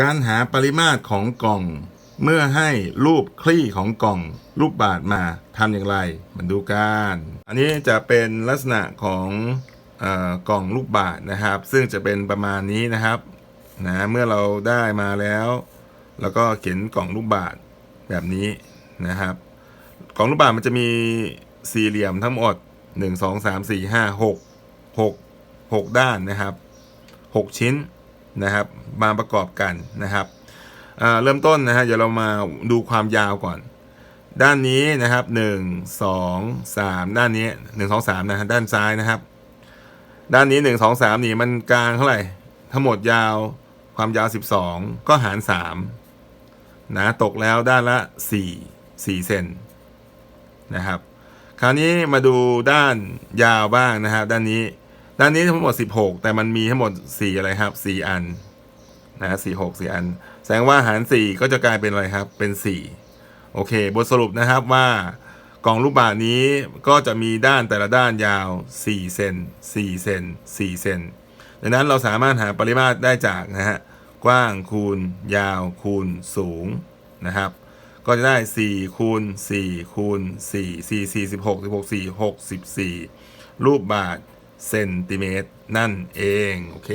การหาปริมาตรของกล่อง เมื่อให้รูปคลี่ของกล่อง รูปบาทมาทำอย่างไรมาดูกัน อันนี้จะเป็นลักษณะของออกล่องลูกบาทนะครับ ซึ่งจะเป็นประมาณนี้นะครับนะเมื่อเราได้มาแล้ว แล้วก็เขียนกล่องลูกบาทแบบนี้นะครับ กล่องลูกบาศก์มันจะมีสี่เหลี่ยมทั้งหมดหนึ่งสองสามสี่ห้าหกหกหกด้านนะครับหกชิ้น นะครับมาประกอบกันนะครับเริ่มต้นนะฮะเดี๋ยวเรามาดูความยาวก่อน ด้านนี้นะครับหนึ่งสองสามด้านนี้หนึ่งสองสามนะฮะด้านซ้ายนะครับ ด้านนี้หนึ่งสองสามนี่มันกลางเท่าไหร่ ทั้งหมดยาวความยาวสิบสองก็หารสามนะตกแล้วด้านละสี่สี่เซนนะครับ คราวนี้มาดูด้านยาวบ้างนะครับด้านนี้ ด้านนี้ทั้งหมด 16 แต่มันมีทั้งหมด 4 อะไรครับ 4 อันนะสี่หกสี่อัน แสดงว่าหาร 4 ก็จะกลายเป็นอะไรครับ เป็น 4 โอเค บทสรุปนะครับว่ากล่องรูปบาศนี้ก็จะมีด้านแต่ละด้านยาว 4 เซน4 เซน4 เซน ดังนั้นเราสามารถหาปริมาตรได้จากนะฮะ กว้างคูณ ยาวคูณสูงนะครับ ก็จะได้ 4 คูณ 4 คูณ 4 4 4 16 16 4 64 รูปบาท เซนติเมตรนั่นเอง โอเค